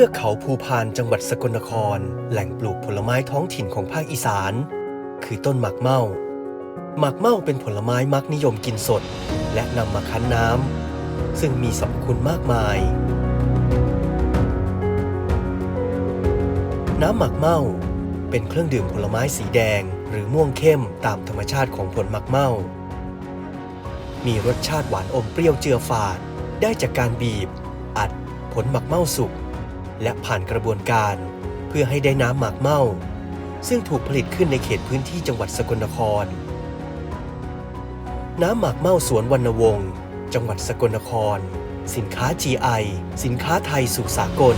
ทือกเขาภูพานจังหวัดสกลนคร แหล่งปลูกผลไม้ท้องถิ่นของภาคอีสาน คือต้นหมากเม่าหมากเม่าเป็นผลไม้มักนิยมกินสด และนำมาคั้นน้ำซึ่งมีสรรพคุณมากมาย น้ำหมากเม่าเป็นเครื่องดื่มผลไม้สีแดง หรือม่วงเข้มตามธรรมชาติของผลหมากเม่ามีรสชาติหวานอมเปรี้ยวเจือฝาด ได้จากการบีบ อัดผลหมากเม่าสุก และผ่านกระบวนการ เพื่อให้ได้น้ำหมากเม่า ซึ่งถูกผลิตขึ้นในเขตพื้นที่จังหวัดสกลนคร น้ำหมากเม่าสวนวรรณวงศ์จังหวัดสกลนคร สินค้า GI สินค้าไทยสู่สากล